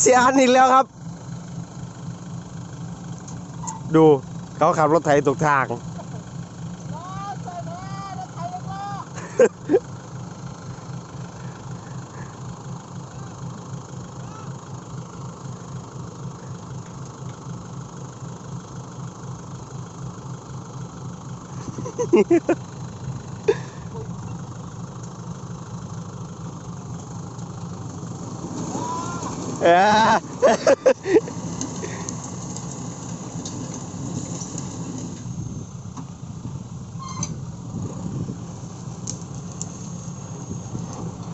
เสียอันอีกแล้วครับ ดูเขาขับรถไถตกทาง เอ้ย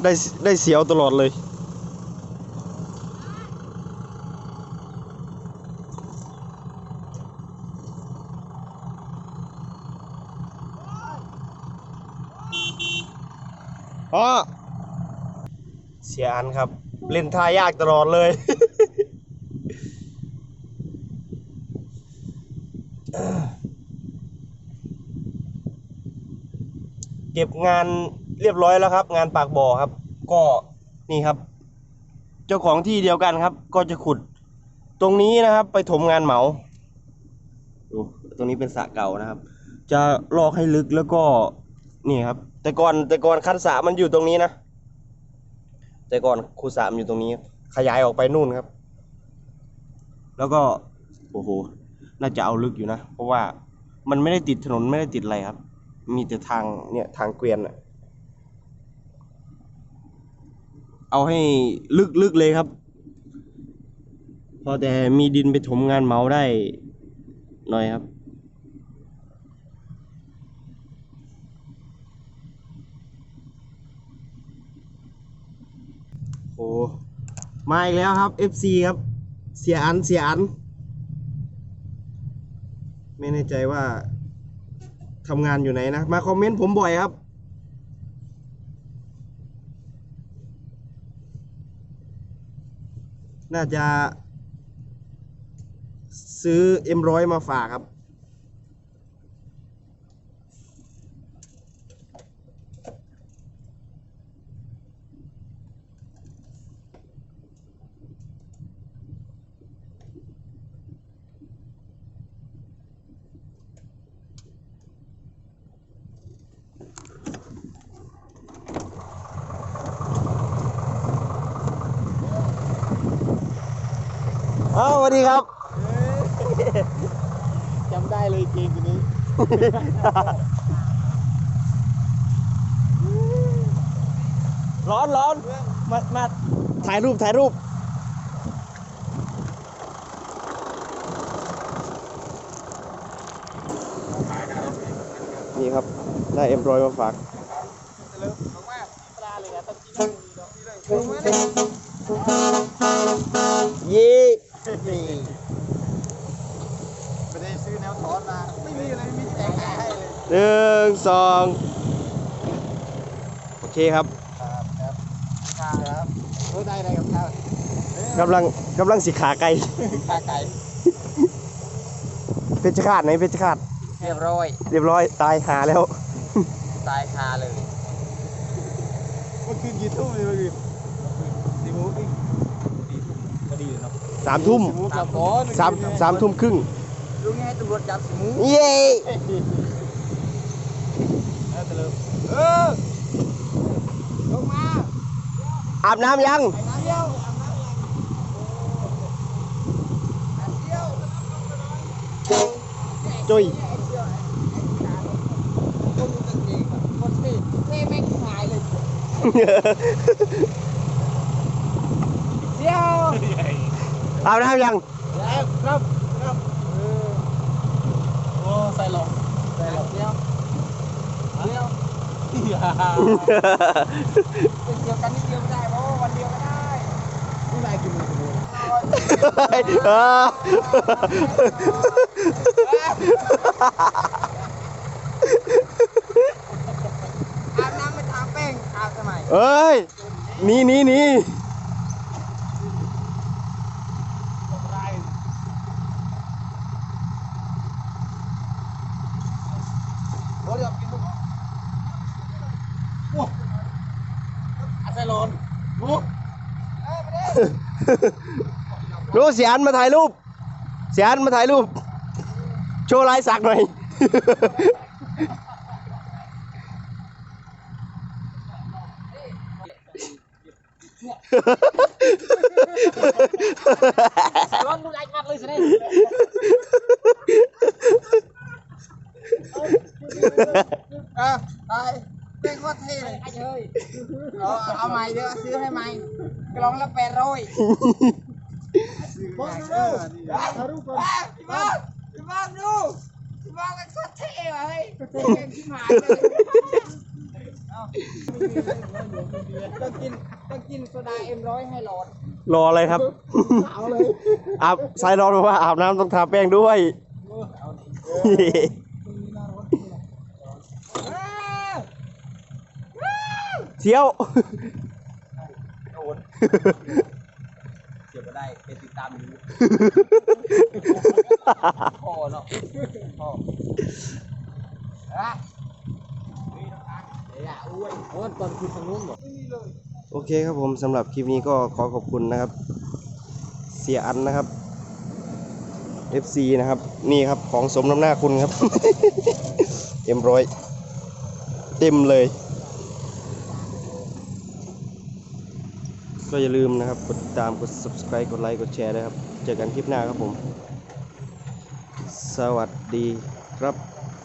ได้ได้เสียวตลอดเลย พ่อ เสียอันครับ เล่นท่ายากตลอดเลย เก็บงานเรียบร้อยแล้วครับ งานปากบ่อครับ ก็นี่ครับ เจ้าของที่เดียวกันครับ ก็จะขุด ตรงนี้นะครับ ไปถมงานเหมาดูตรงนี้เป็นสระเก่านะครับ จะลอกให้ลึกแล้วก็นี่ครับ แต่ก่อนแต่ก่อนคันสระมันอยู่ตรงนี้นะ แต่ก่อนคูสระมันอยู่ตรงนี้ ขยายออกไปนู่นครับ แล้วก็โอ้โหน่าจะเอาลึกอยู่นะ เพราะว่ามันไม่ได้ติดถนนไม่ได้ติดอะไรครับ มีแต่ทางเนี่ยทางเกวียนอะเอาให้ลึกๆเลยครับ พอแต่มีดินไปถมงานเมาได้หน่อยครับ โอ้มาอีกแล้วครับ FC ครับ เสียอันเสียอัน ไม่แน่ใจว่าทำงานอยู่ไหนนะ มาคอมเมนต์ผมบ่อยครับ น่าจะซื้อเอ็มร้อยมาฝากครับ อ้าวสวัสดีครับ จำได้เลยเกงตัวนี้ ร้อนร้อนมามาถ่ายรูปถ่ายรูป นี่ครับ ได้เอ็มรอยมาฝาก เลิฟมากๆปลาเลยอะต้องกินดอกนี้เลยลงมาเลยยี่ นี่ไม่ได้ซื้อแนวถอนมา ไม่มีอะไรไม่มีแต่งให้เลยหนึ่งสองโอเคครับครับครับครับเออได้อะไรกับข้าวกำลังกำลังสิขาไก่ขาไก่เพชรฆาตไหนเพชรฆาตเรียบร้อย เรียบร้อยตายหาแล้ว ตายคาเลย เมื่อคืนกี่ทุ่มเลยเมื่อคืนสี่โมงครึ่งสี่ทุ่มก็ดีเนาะ สามทุ่มสี่โมงกลับก่อนสามสามทุ่มครึ่งรู้ไงตำรวจจับสี่โมงเย้เออตะเลิฟเออลงมาอาบน้ำยังไปน้ำเดียวจุย เท่แม่งหายเลยเดียวอาบน้ำยังแล้วครับครับเออโอ้ใส่หลงใส่หลงเดียวเดียวเป็นเดียวกันนิดเดียวไม่ได้เพราะว่าวันเดียวก็ได้ผู้นายกินมือขโมยเอออาบน้ำไม่ทาแป้งอาบทำไมเอ้ยหนี่นี่นี่ โอ้เดี๋ยวกินลูกโอ้อา ใส่ร้อนโอ้เอ้ยไม่ได้ดูเสียอันมาถ่ายรูป เสียอันมาถ่ายรูป โชว์ลายสักหน่อยร้อนดูไอ้กัดเลยสิ เนี่ยเออไปเป็นโคตรเท่เลยไอ้เฮ้ยเอาเอาใหม่เดี๋ยวซื้อให้ใหม่กล่องละแปดร้อยบอกดูเอารูปก่อนพี่บ้างพี่บ้างดูพี่บ้างเป็นโคตรเท่เลยเก่งที่หมายเลยต้องกินต้องกินโซดาเอ็มร้อยให้หลอดรออะไรครับเอาเลยอาบสายรอนบอกว่าอาบน้ำต้องทาแป้งด้วย เที่ยวเสียบได้ไปติดตามอยู่พอเนาะพออะเดี๋ยวอ้วนอ้วนตอนคุณทางนู้นบอกโอเคครับผมสำหรับคลิปนี้ก็ขอขอบคุณนะครับ เสียอันนะครับ FC นะครับ นี่ครับของสมน้ำหน้าคุณครับ เอ็มร้อยเต็มเลย ก็อย่าลืมนะครับกดติดตามกด subscribe กดไลค์กดแชร์ด้วยครับ เจอกันคลิปหน้าครับผม สวัสดีครับ